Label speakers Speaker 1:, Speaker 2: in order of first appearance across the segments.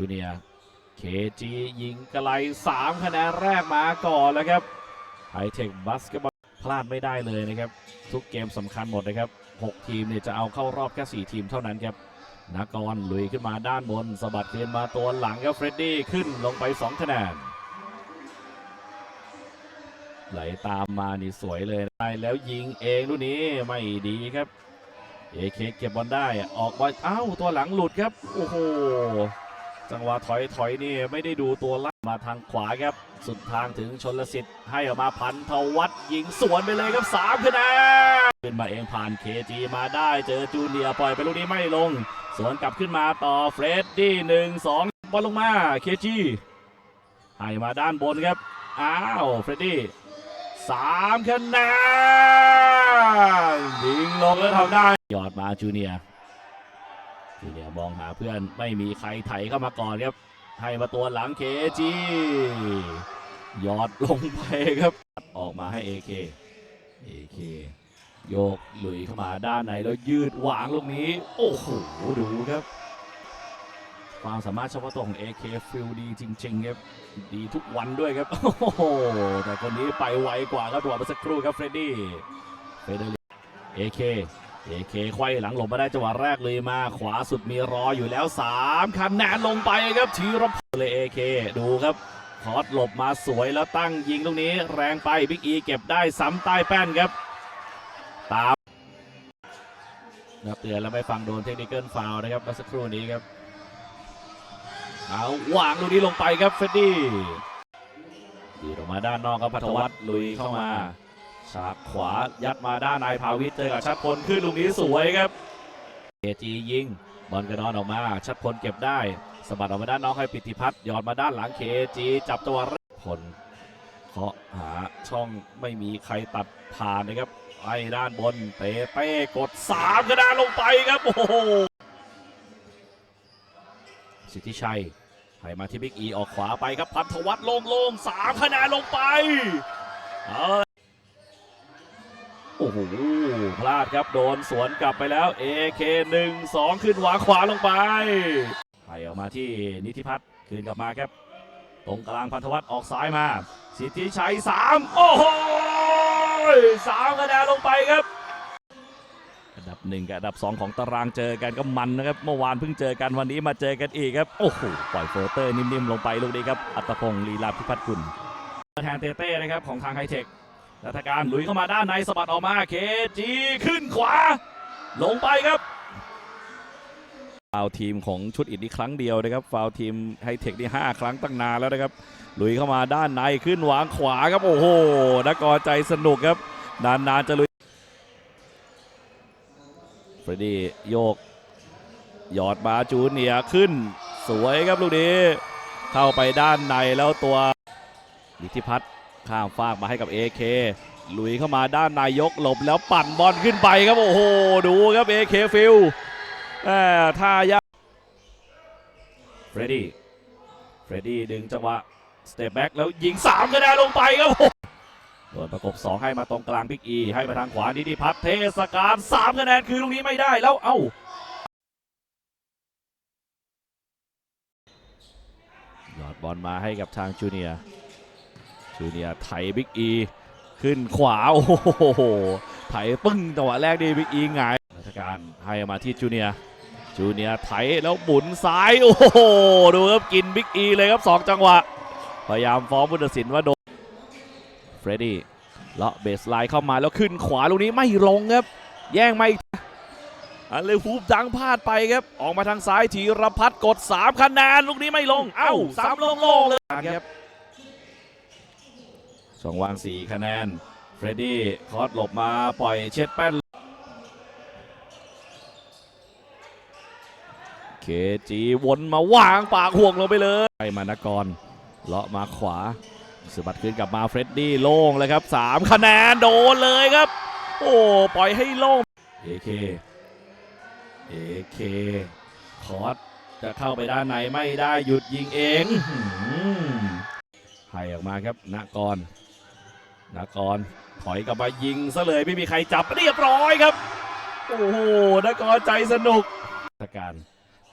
Speaker 1: ชูเนียเคจียิงไกล3คะแนนแรกมาก่อนแล้วครับไฮเทคบัสกตบอลพลาดไม่ได้เลยนะครับ ทุกเกมสำคัญหมดนะครับ 6 ทีมเนี่ยจะเอาเข้ารอบแค่ 4 ทีมเท่านั้นครับนากรลุยขึ้นมาด้านบนสะบัดคืนมาตัวหลังครับเฟรดดี้ขึ้นลงไป 2 คะแนนไหลตามมานี่สวยเลยได้แล้วยิงเองลูกนี้ไม่ดีครับเอเคเก็บบอลได้ออกบอลอ้าวตัวหลังหลุดครับ โอ้โห จังหวะถอยถอยนี่ไม่ได้ดูตัวล่ามาทางขวาครับ สุดทางถึงชนลสิทธิ์ให้ออกมาพันธวัฒน์ยิงสวนไปเลยครับสามคะแนนขึ้นมาเองผ่านเคจีมาได้เจอจูเนียปล่อยไปลูกนี้ไม่ลง สวนกลับขึ้นมาต่อเฟรดดี้หนึ่งสองบอลลงมาเคจีให้มาด้านบนครับ อ้าวเฟรดดี้สามคะแนนยิงลงแล้วทำได้หยอดมาจูเนีย จูเนียร์มองหาเพื่อนไม่มีใครไถเข้ามาก่อนครับ ให้มาตัวหลังเคจีหยอดลงไปครับ ออกมาให้เอเคเอเคโยกหลุยเข้ามาด้านในแล้วยืดหวางลูกนี้ โอ้โห ดูครับ ความสามารถเฉพาะตัวของ AK ฟิลดีจริงๆครับ ดีทุกวันด้วยครับ โอ้โห แต่คนนี้ไปไวกว่าครับดูมาสักครู่ครับเฟรดดี้เฟรดดี้เอเค เอเคไขว้หลังหลบมาได้จังหวะแรกเลยมาขวาสุดมีรออยู่แล้ว3คะแนนลงไปครับธีรพเลยเอเคดูครับคอสหลบมาสวยแล้วตั้งยิงตรงนี้ แรงไปบิ๊กอีเก็บได้ซ้ำใต้แป้นครับ ตามนับเตือนแล้วไม่ฟังโดนเทคนิคเกิลฟาวนะครับเมื่อสักครู่นี้ครับเอาวางลูกนี้ลงไปครับเฟดดี้ดีออกมาด้านนอกครับพัทวัฒน์ลุยเข้ามา ฉากขวายัดมาด้านนายภาวิทย์เจอกับชัดพลขึ้นลูกนี้สวยครับเอจียิงบอลกระดอนออกมาชัดพลเก็บได้สะบัดออกมาด้านนอกให้ปิติพัฒน์หยอดมาด้านหลังเคจีจับจัวะแรกพลเคาะหาช่องไม่มีใครตัดผ่านนะครับไอ้ด้านบนเตะเต้กดสามกระดานลงไปครับโอ้โหสิทธิชัยให้มาที่บิ๊กอีออกขวาไปครับพันธวัฒน์โล่งๆสามคะแนนลงไปเอา โอ้โหพลาดครับโดนสวนกลับไปแล้ว AK 1 2 ขึ้นหวาขวาลงไปไปออกมาที่นิติพัฒน์คืนกลับมาครับ ตรงกลางพันธวัฒน์ออกซ้ายมา สิทธิชัย 3 โอ้โหสามคะแนนลงไปครับ อันดับหนึ่งกับอันดับ 2 ของตารางเจอกันก็มันนะครับ เมื่อวานเพิ่งเจอกันวันนี้มาเจอกันอีกครับ โอ้โหปล่อยโฟเตอร์นิ่มๆลงไปลูกนี้ครับ อัตพงศ์ลีลาพิพัฒน์กุลแทนเต้เต้นะครับของทางไฮเทค รัฐการลุยเข้ามาด้านในสะบัดออกมาเคจีขึ้นขวา ลงไปครับฟาวทีมของชุดอินนี่ครั้งเดียวนะครับฟาวทีมไฮเทคนี่5 ครั้งตั้งนานแล้วนะครับลุยเข้ามาด้านในขึ้นวางขวาครับโอ้โหนักกอใจสนุกครับนานๆจะลุยเฟรดดี้โยกหยอดมาจูเนียขึ้น สวยครับลูกนี้เข้าไปด้านในแล้วตัวลิทธิพัฒน์ ข้ามฟากมาให้กับ AK ลุยเข้ามาด้านนายกหลบแล้วปั่นบอลขึ้นไปครับ โอ้โห ดูครับ AK ฟิลท่ายากเฟรดดี้เฟรดดี้ดึงจังหวะสเตปแบ็กแล้วยิง3คะแนนลงไปครับโดนประกบ 2 ให้มาตรงกลางบิ๊กอี ให้มาทางขวานิติพัฒน์เทศกาล3คะแนนคือลูกนี้ไม่ได้แล้วเอ้าหยอดบอลมาให้กับทางจูเนียร์ จูเนียไถบิ๊กอีขึ้นขวา โอ้โหไถปึ้งจังหวะแรกดีบิ๊กอีหงายราชการให้มาที่จูเนียจูเนียไถแล้วหมุนซ้าย โอ้โหดูครับกินบิ๊กอีเลยครับสองจังหวะ พยายามฟ้องพุทธศิลป์ว่าโดนเฟรดดี้เลาะเบสไลน์เข้ามาแล้วขึ้นขวาลูกนี้ไม่ลงครับ แย่งไม่อันเลยฮูบดังพลาดไปครับ ออกมาทางซ้ายธีรพัฒน์กด 3 คะแนน ลูกนี้ไม่ลง เอ้าสามลงลงเลยครับ ช่องว่าง4คะแนน เฟรดดี้คอสหลบมาปล่อยเช็ดแป้นเคจีวนมาวางปากห่วงลงไปเลยไปมานกรเลาะมาขวาสบัดขึ้นกลับมาเฟรดดี้โล่งเลยครับ 3 คะแนนโดนเลยครับ โอ้ปล่อยให้โล่งเอเคเอเคคอสจะเข้าไปด้านในไม่ได้หยุดยิงเองอื้ออให้ออกมาครับนกร นากรถอยกลับมายิงซะเลยไม่มีใครจับเรียบร้อยครับ โอ้โหนากรใจสนุกทการ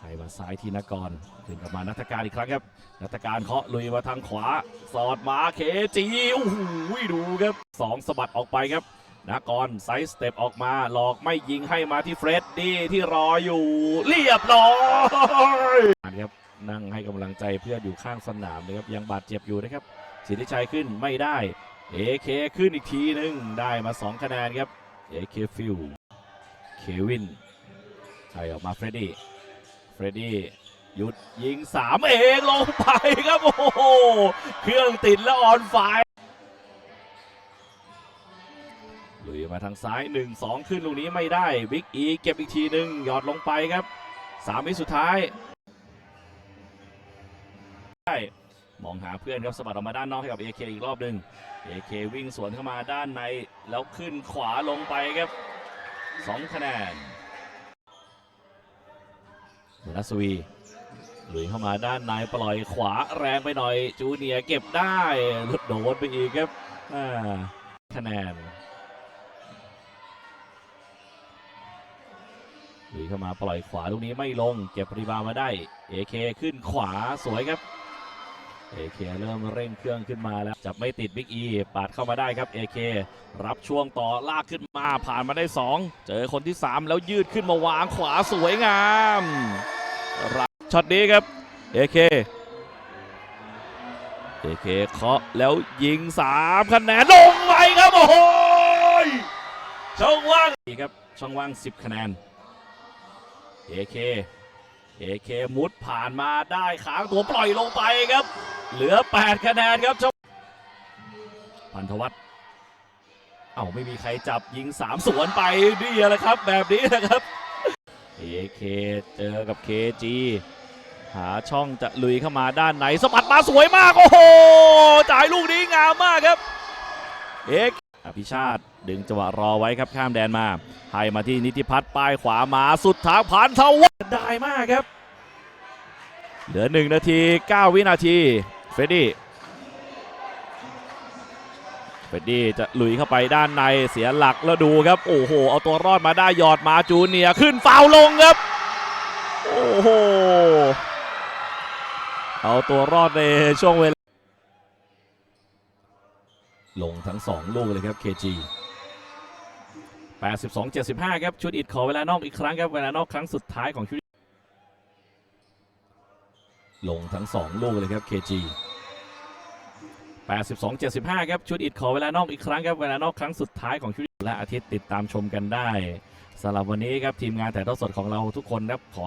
Speaker 1: ให้มาซ้ายที่นกรขึ้นกลับมานัฐการอีกครั้งครับนัฐการเคาะลุยมาทางขวา สอดมาเคจีโอ้โหดูครับสองสะบัดออกไปครับนกรไซส์สเต็ปออกมาหลอกไม่ยิงให้มาที่เฟรดดี้ที่รออยู่ เรียบร้อยครับนั่งให้กำลังใจเพื่อนอยู่ข้างสนามนะครับยังบาดเจ็บอยู่นะครับสิทธิชัยขึ้นไม่ได้ เอเคขึ้นอีกทีหนึง ได้มา 2 คะแนนครับเอเคฟิลเควินใช่ออกมาเฟรดดี้ เฟรดดี้หยุดยิง 3 เองลงไปครับ โอ้โห เครื่องติดแล้วออนไฟลุยมาทางซ้าย 1 2 ขึ้นลูกนี้ไม่ได้ บิ๊กอีเก็บอีกทีหนึ่งหยอดลงไปครับ3วิสุดท้ายได้ มองหาเพื่อนครับสะบัดออกมาด้านนอกให้กับ AK อีกรอบหนึ่ง AK วิ่งสวนเข้ามาด้านใน แล้วขึ้นขวาลงไปครับ2คะแนนนัสวีลุยเข้ามาด้านในปล่อยขวาแรงไปหน่อย จูเนียเก็บได้หลุดโดนไปอีกครับคะแนนหลุยเข้ามาปล่อยขวาลูกนี้ไม่ลง เก็บปริบาวมาได้ AK ขึ้นขวาสวยครับ AK เเริ่มเร่งเครื่องขึ้นมาแล้ว จับไม่ติดบิ๊กอีปาดเข้ามาได้ครับ AK รับช่วงต่อลากขึ้นมาผ่านมาได้ 2 เจอคนที่ 3 แล้วยืดขึ้นมาวางขวาสวยงามรับช็อตนี้ครับ AK AK เคเคาะแล้วยิง 3 คะแนนลงไปครับ โอ้โหช่องว่างนี่ครับช่องว่าง 10 คะแนน AK AK มุดผ่านมาได้ขางตัวปล่อยลงไปครับ เหลือ 8 คะแนนครับช่องพันธวัฒน์เอ้าไม่มีใครจับยิง 3 สวนไปนี่แหละครับ แบบนี้นะครับ AK เจอกับ KG หาช่องจะลุยเข้ามาด้านไหนสะบัดมาสวยมาก โอ้โห จ่ายลูกนี้งามมากครับ เอกอภิชาติดึงจังหวะรอไว้ครับข้ามแดนมาให้มาที่นิติพัฒน์ป้ายขวามาสุดทางผ่านทวัฒน์ได้มากครับ เหลือ1นาที 9 วินาที เฟดดี้เฟดดี้จะลุยเข้าไปด้านในเสียหลักแล้วดูครับ โอ้โห เอาตัวรอดมาได้หยอดมาจูเนียขึ้นฟาวล์ลงครับ โอ้โห เอาตัวรอดในช่วงเวลา ลงทั้ง 2 ลูกเลยครับ KG 82-75 ครับ ชุดอิดขอเวลานอกอีกครั้งครับ เวลานอกครั้งสุดท้ายของชุด ลงทั้ง 2 ลูกเลยครับ KG 82-75 ครับ ชุดอิดขอเวลานอกอีกครั้งครับ เวลานอกครั้งสุดท้ายของชุดและอาทิตย์ติดตามชมกันได้สำหรับวันนี้ครับทีมงานถ่ายทอดสดของเราทุกคนครับขอ